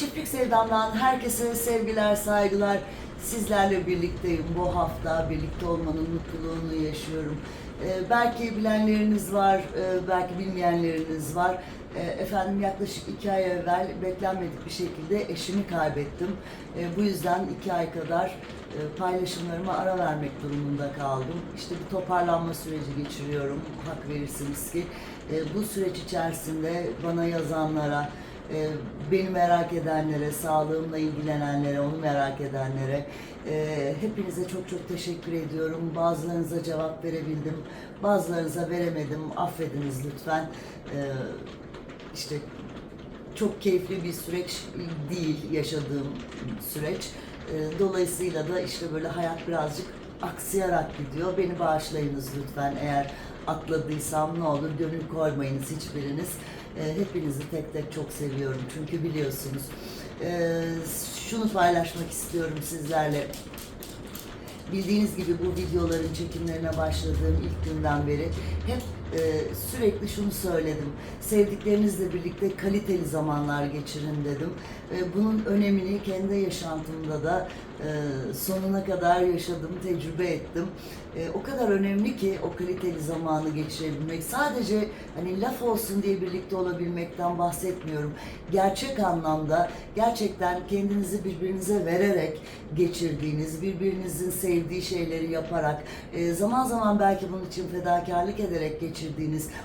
Çiftlik Sevdam'dan herkese sevgiler, saygılar. Sizlerle birlikteyim. Bu hafta birlikte olmanın mutluluğunu yaşıyorum. Ee, belki bilenleriniz var, e, belki bilmeyenleriniz var. Ee, efendim yaklaşık iki ay evvel beklenmedik bir şekilde eşimi kaybettim. Ee, bu yüzden iki ay kadar e, paylaşımlarıma ara vermek durumunda kaldım. İşte bir toparlanma süreci geçiriyorum. Hak verirsiniz ki. E, bu süreç içerisinde bana yazanlara, e, beni merak edenlere, sağlığımla ilgilenenlere, onu merak edenlere e, hepinize çok çok teşekkür ediyorum. Bazılarınıza cevap verebildim, bazılarınıza veremedim. Affediniz lütfen. E, işte çok keyifli bir süreç değil yaşadığım süreç. E, Dolayısıyla da işte böyle hayat birazcık aksayarak gidiyor. Beni bağışlayınız lütfen eğer atladıysam ne olur gönül koymayınız hiçbiriniz. E, Hepinizi tek tek çok seviyorum çünkü biliyorsunuz. E, Şunu paylaşmak istiyorum sizlerle. Bildiğiniz gibi bu videoların çekimlerine başladığım ilk günden beri hep e, sürekli şunu söyledim. Sevdiklerinizle birlikte kaliteli zamanlar geçirin dedim. E, bunun önemini kendi yaşantımda da e, sonuna kadar yaşadım, tecrübe ettim. E, o kadar önemli ki o kaliteli zamanı geçirebilmek. Sadece hani laf olsun diye birlikte olabilmekten bahsetmiyorum. Gerçek anlamda gerçekten kendinizi birbirinize vererek geçirdiğiniz, birbirinizin sevdiği şeyleri yaparak, e, zaman zaman belki bunun için fedakarlık ederek geçirdiğiniz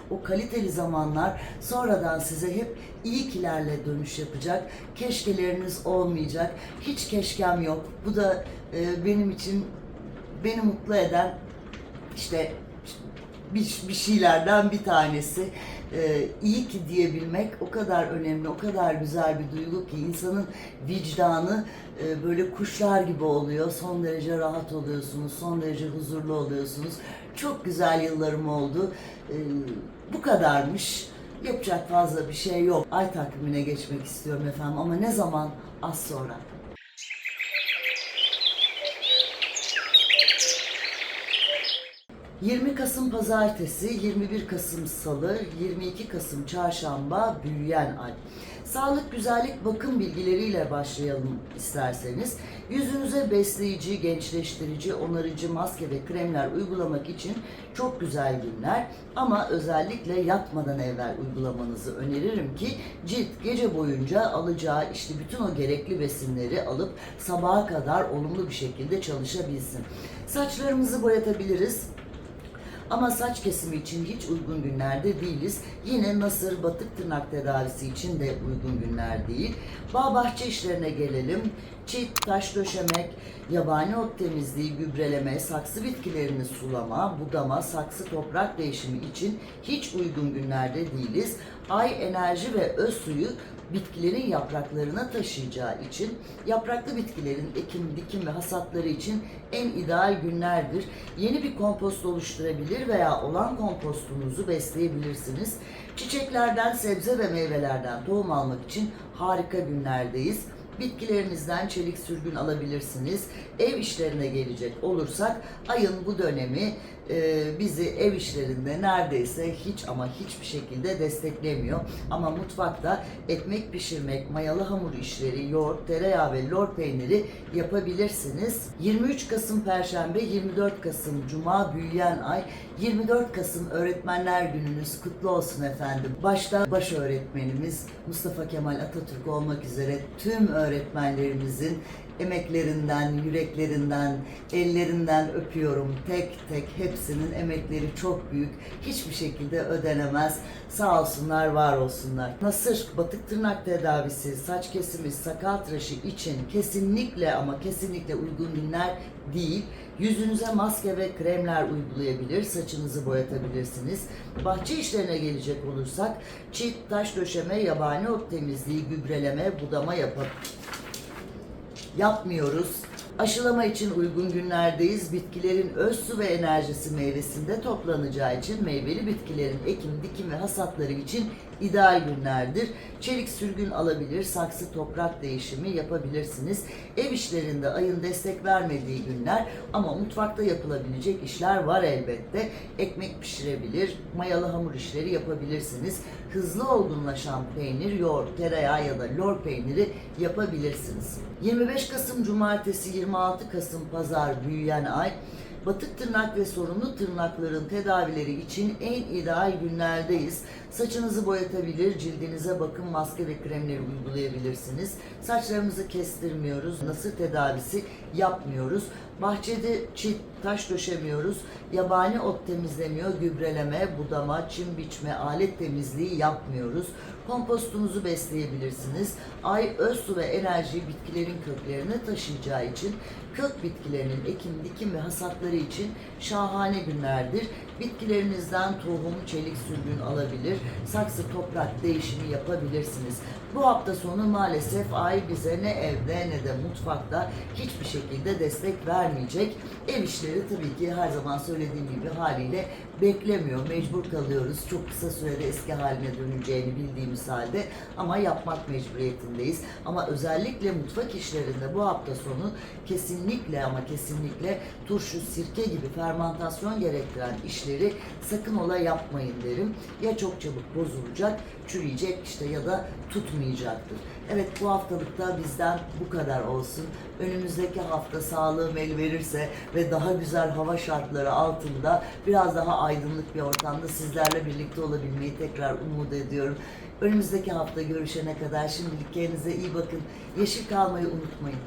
o kaliteli zamanlar sonradan size hep iyi kilerle dönüş yapacak. Keşkeleriniz olmayacak. Hiç keşkem yok. Bu da e, benim için beni mutlu eden işte bir, bir şeylerden bir tanesi. Ee, iyi ki diyebilmek o kadar önemli, o kadar güzel bir duygu ki insanın vicdanı e, böyle kuşlar gibi oluyor. Son derece rahat oluyorsunuz, son derece huzurlu oluyorsunuz. Çok güzel yıllarım oldu. Ee, bu kadarmış. Yapacak fazla bir şey yok. Ay takvimine geçmek istiyorum efendim ama ne zaman? Az sonra. 20 Kasım Pazartesi, 21 Kasım Salı, 22 Kasım Çarşamba büyüyen ay. Sağlık, güzellik, bakım bilgileriyle başlayalım isterseniz. Yüzünüze besleyici, gençleştirici, onarıcı maske ve kremler uygulamak için çok güzel günler. Ama özellikle yatmadan evvel uygulamanızı öneririm ki cilt gece boyunca alacağı işte bütün o gerekli besinleri alıp sabaha kadar olumlu bir şekilde çalışabilsin. Saçlarımızı boyatabiliriz. Ama saç kesimi için hiç uygun günlerde değiliz. Yine nasır, batık tırnak tedavisi için de uygun günler değil. Bağ bahçe işlerine gelelim. Çit, taş döşemek, yabani ot temizliği, gübreleme, saksı bitkilerini sulama, budama, saksı toprak değişimi için hiç uygun günlerde değiliz. Ay enerji ve öz suyu bitkilerin yapraklarına taşıyacağı için yapraklı bitkilerin ekim, dikim ve hasatları için en ideal günlerdir. Yeni bir kompost oluşturabilir veya olan kompostunuzu besleyebilirsiniz. Çiçeklerden, sebze ve meyvelerden tohum almak için harika günlerdeyiz. Bitkilerinizden çelik sürgün alabilirsiniz. Ev işlerine gelecek olursak ayın bu dönemi e, bizi ev işlerinde neredeyse hiç ama hiçbir şekilde desteklemiyor. Ama mutfakta ekmek pişirmek, mayalı hamur işleri, yoğurt, tereyağı ve lor peyniri yapabilirsiniz. 23 Kasım Perşembe, 24 Kasım Cuma büyüyen ay, 24 Kasım Öğretmenler Gününüz kutlu olsun efendim. Başta baş öğretmenimiz Mustafa Kemal Atatürk olmak üzere tüm öğretmenlerimizin emeklerinden, yüreklerinden, ellerinden öpüyorum. Tek tek hepsinin emekleri çok büyük. Hiçbir şekilde ödenemez. Sağ olsunlar, var olsunlar. Nasır, batık tırnak tedavisi, saç kesimi, sakal tıraşı için kesinlikle ama kesinlikle uygun günler değil. Yüzünüze maske ve kremler uygulayabilir, saçınızı boyatabilirsiniz. Bahçe işlerine gelecek olursak çit, taş döşeme, yabani ot temizliği, gübreleme, budama yapıp yapmıyoruz. Aşılama için uygun günlerdeyiz. Bitkilerin öz su ve enerjisi meyvesinde toplanacağı için meyveli bitkilerin ekim, dikim ve hasatları için ideal günlerdir. Çelik sürgün alabilir, saksı toprak değişimi yapabilirsiniz. Ev işlerinde ayın destek vermediği günler ama mutfakta yapılabilecek işler var elbette. Ekmek pişirebilir, mayalı hamur işleri yapabilirsiniz. Hızlı olgunlaşan peynir, yoğurt, tereyağı ya da lor peyniri yapabilirsiniz. 25 Kasım Cumartesi, 26 Kasım Pazar büyüyen ay Batık tırnak ve sorunlu tırnakların tedavileri için en ideal günlerdeyiz. Saçınızı boyatabilir, cildinize bakım maske ve kremleri uygulayabilirsiniz. Saçlarımızı kestirmiyoruz, nasır tedavisi yapmıyoruz. Bahçede çit, taş döşemiyoruz. Yabani ot temizlemiyor, gübreleme, budama, çim biçme, alet temizliği yapmıyoruz. Kompostunuzu besleyebilirsiniz. Ay öz su ve enerjiyi bitkilerin köklerine taşıyacağı için kök bitkilerinin ekim, dikim ve hasatları için şahane günlerdir. Bitkilerinizden tohum, çelik sürgün alabilir, saksı toprak değişimi yapabilirsiniz. Bu hafta sonu maalesef ay bize ne evde ne de mutfakta hiçbir şekilde destek vermeyecek. Ev işleri tabii ki her zaman söylediğim gibi haliyle beklemiyor. Mecbur kalıyoruz. Çok kısa sürede eski haline döneceğini bildiğimiz halde ama yapmak mecburiyetindeyiz. Ama özellikle mutfak işlerinde bu hafta sonu kesinlikle ama kesinlikle turşu, sirke gibi fermantasyon gerektiren işleri sakın ola yapmayın derim. Ya çok çabuk bozulacak, çürüyecek işte ya da tutmayacaktır. Evet bu haftalıkta bizden bu kadar olsun. Önümüzdeki hafta sağlığım el verirse ve daha güzel hava şartları altında biraz daha aydınlık bir ortamda sizlerle birlikte olabilmeyi tekrar umut ediyorum. Önümüzdeki hafta görüşene kadar şimdilik kendinize iyi bakın. Yeşil kalmayı unutmayın.